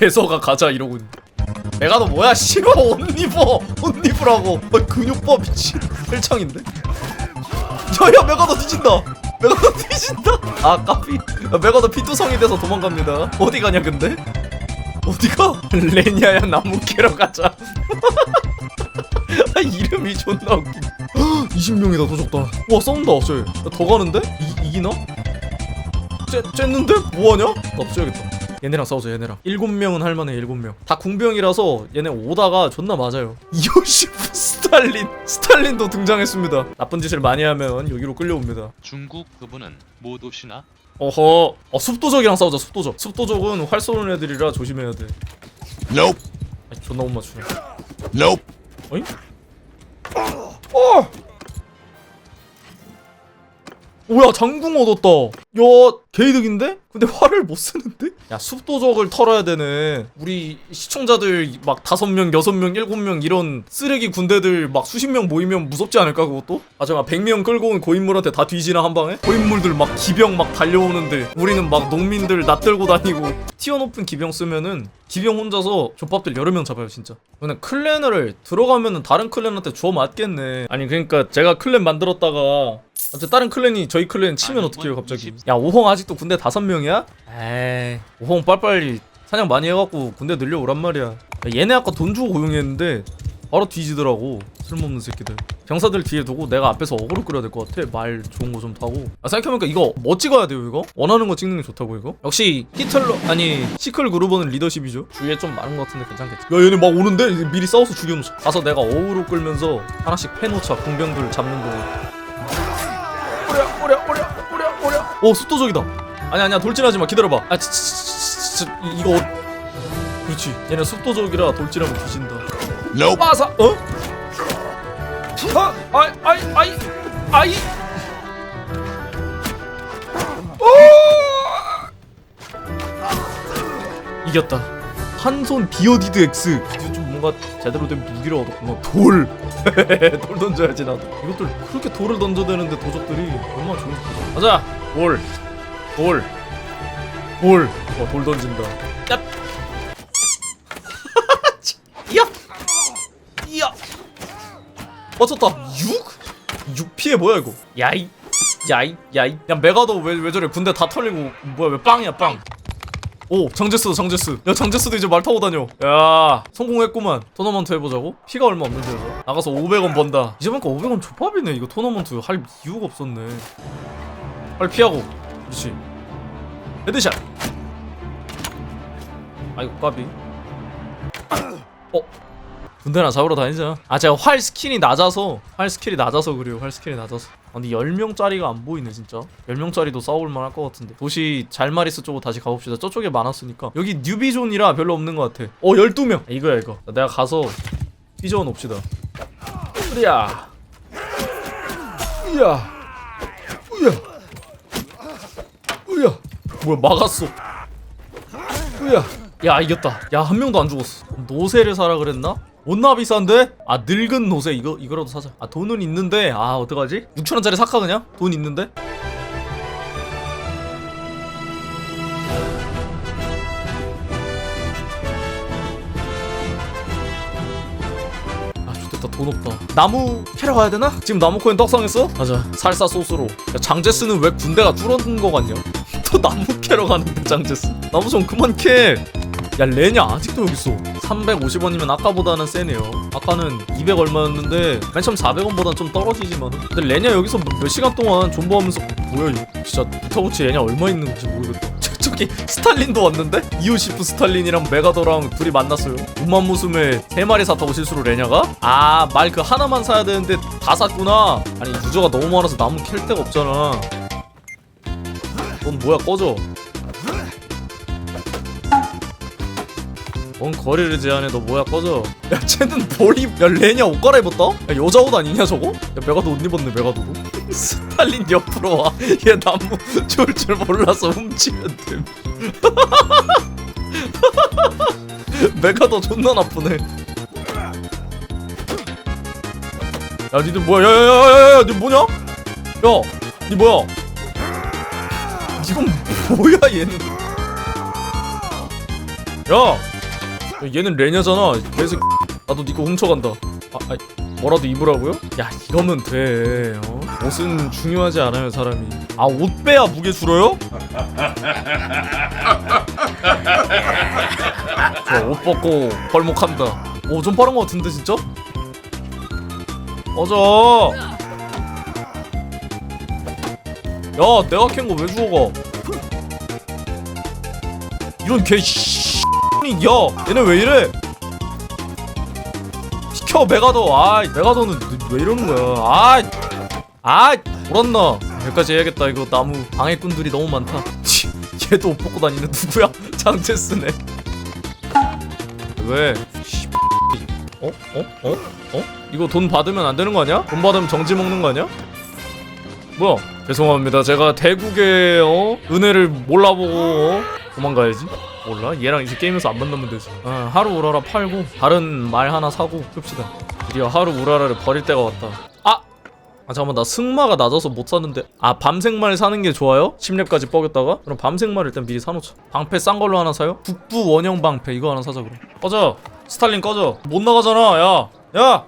개서가 가자 있네. 내가 너 뭐야 씨발. 옷 입어. 옷 입으라고. 아, 근육봐 미친 헬창인데? 야야 메가 너 뒤진다. 메가 너 뒤진다. 아 까비. 야, 메가 너 피투성이 돼서 도망갑니다. 어디 가냐 근데? 어디가? 레냐야 나무 캐러 가자. 아, 이름이 존나 웃긴. 20명이다 더 적다. 와 싸운다 쟤더 가는데? 이, 이기나? 쬐, 쬐는데? 뭐하냐? 나 없어야겠다 얘네랑 싸우자 얘네랑. 일곱 명은 할만해 일곱 명다 궁병이라서 얘네 오다가 존나 맞아요. 요시프 스탈린 스탈린도 등장했습니다. 나쁜 짓을 많이 하면 여기로 끌려옵니다. 중국 그분은 못 오시나? 어허. 어 숲도적이랑 싸우자 숲도적. 숲도적은 활 쏘는 애들이라 조심해야 돼. Nope. 아 존나 못 맞추네. Nope. 어잉? 어! 뭐야 장궁 얻었다. 야 개이득인데? 근데 활을 못 쓰는데? 야 숲도적을 털어야 되네 우리 시청자들 막 다섯 명 여섯 명 일곱 명 이런 쓰레기 군대들 막 수십 명 모이면 무섭지 않을까 그것도? 아 잠깐 100명 끌고 온 고인물한테 다 뒤지나 한 방에? 고인물들 막 기병 막 달려오는데 우리는 막 농민들 낯들고 다니고 티어 높은 기병 쓰면은 기병 혼자서 족밥들 여러 명 잡아요 진짜 근데 클랜을 들어가면은 다른 클랜한테 주워 맞겠네 아니 그러니까 제가 클랜 만들었다가 어째 다른 클랜이 저희 클랜 치면 아니, 어떡해요 이건 갑자기? 20야 오홍 아직도 군대 다섯 명이야? 에이. 오홍 빨리빨리 사냥 많이 해갖고 군대 늘려오란 말이야. 야, 얘네 아까 돈 주고 고용했는데 바로 뒤지더라고 쓸모없는 새끼들. 병사들 뒤에 두고 내가 앞에서 어그로 끌어야 될 것 같아. 말 좋은 거 좀 타고. 아 생각해보니까 이거 뭐 찍어야 돼요 이거? 원하는 거 찍는 게 좋다고 이거? 역시 히틀러 아니 시클 그루버는 리더십이죠. 주위에 좀 많은 것 같은데 괜찮겠지? 야 얘네 막 오는데? 미리 싸워서 죽여놓자. 가서 내가 어그로 끌면서 하나씩 패놓자 궁병들 잡는 동안 오랴 오랴 오랴 오랴 오랴 오 숫도적이다. 아니 아니야 돌진하지 마. 기다려봐. 아 치, 치, 치, 치, 치, 이거. 어... 그렇지. 얘네 숫도적이라 돌진하면 뒤진다. Nope. 빠사 어? 아, 아이 아이 아이 아이. 오! 이겼다. 한손 비오디드 X 뭔가 제대로 된 무기를 얻었구나 돌! 돌 던져야지 나도 이것들 그렇게 돌을 던져야 되는데 도적들이 얼마나 좋은지 보자 가자! 돌! 돌! 돌! 어, 돌 던진다 얍! 이야! 이야! 맞췄다 6? 6 피해 뭐야 이거 야이 야이 야이 야 메가도 왜, 왜 저래 군대 다 털리고 뭐야 왜 빵이야 빵 오 장제스 장제스 야 장제스도 이제 말 타고 다녀. 야 성공했구만. 토너먼트 해보자고? 피가 얼마 없는데 이거 나가서 500원 번다. 이제 보니까 500원 족밥이네. 이거 토너먼트 할 이유가 없었네. 빨리 피하고. 그렇지. 헤드샷. 아이고 까비. 어? 군대나 잡으러 다니자. 아 제가 활 스킬이 낮아서 활 스킬이 낮아서 그래요. 활 스킬이 낮아서. 아, 근데 10명짜리가 안 보이네 진짜. 10명짜리도 싸울만 할 것 같은데. 도시 잘마리스 쪽으로 다시 가봅시다. 저쪽에 많았으니까. 여기 뉴비존이라 별로 없는 것 같아. 어 12명. 이거야 이거. 내가 가서 삐져어 놉시다. 으야. 으야. 으야. 으야. 뭐야 막았어. 으야. 야 이겼다. 야 한 명도 안 죽었어. 노새를 사라 그랬나? 옷나 비싼데? 아 늙은 노새 이거 이거라도 사자 아 돈은 있는데 아 어떡하지? 6천원짜리 사까 그냥? 돈 있는데? 아돈 없다 나무 캐러 가야 되나? 지금 나무 코인 떡상했어? 맞아 살사 소스로 야 장제스는 왜 군대가 줄어든 거 같냐? 또 나무 캐러 가는데 장제스 나무 좀 그만 캐 야 레냐? 아직도 여기 있어. 350원이면 아까보다는 세네요. 아까는 200 얼마였는데 맨 처음 400원보단 좀 떨어지지만. 근데 레냐 여기서 몇, 몇 시간 동안 존버하면서 뭐야 이거? 진짜 터고치 레냐 얼마 있는 건지 모르겠다 저기 스탈린도 왔는데? 이오시프 스탈린이랑 메가더랑 둘이 만났어요. 운만무숨에 세 마리 샀다고 실수로 레냐가? 아 말 그 하나만 사야 되는데 다 샀구나. 아니 유저가 너무 많아서 나무 캘 데가 없잖아. 넌 뭐야 꺼져 뭔 거리를 제한해? 너 뭐야? 꺼져. 야 쟤는 머리 야 레냐 옷 갈아입었다? 야 여자 옷 아니냐 저거? 야 메가도 옷 입었네 메가도도 스탈린 옆으로 와얘 나무 좋을 줄 몰라서 훔치면 됨. 메가도 존나 나쁘네. 야 니들 뭐야 야야야야야 니 뭐냐? 야니 뭐야? 이건 뭐야 얘는? 야 얘는 레냐잖아 그래서 나도 니거 훔쳐간다 아, 아 뭐라도 입으라고요? 야 이러면 돼 어? 옷은 중요하지 않아요 사람이 아 옷 빼야 무게 줄어요? 좋아 옷 벗고 벌목한다 오좀 빠른 거 같은데 진짜? 맞아 야 내가 캔 거왜 주워가 이런 개 씨. 야 얘네 왜 이래 시켜 메가더 아 메가더는 왜 이러는 거야 아이 아이 돌았나 여기까지 해야겠다 이거 나무 방해꾼들이 너무 많다 치, 얘도 옷 벗고 다니는 누구야 장체스네 왜 씨, 어? 어? 어? 어? 이거 돈 받으면 안 되는 거 아니야? 돈 받으면 정지 먹는 거 아니야? 뭐야 죄송합니다 제가 대국의 어? 은혜를 몰라보고 어? 도망가야지. 몰라? 얘랑 이제 게임에서 안 만나면 되지. 아, 하루 우라라 팔고 다른 말 하나 사고 끕시다. 드디어 하루 우라라를 버릴 때가 왔다. 아! 아 잠깐만 나 승마가 낮아서 못 사는데. 아 밤생말 사는 게 좋아요? 10렙까지 뻐겼다가? 그럼 밤생말 일단 미리 사놓자. 방패 싼 걸로 하나 사요? 북부 원형 방패 이거 하나 사자 그럼. 꺼져! 스탈린 꺼져! 못 나가잖아 야! 야!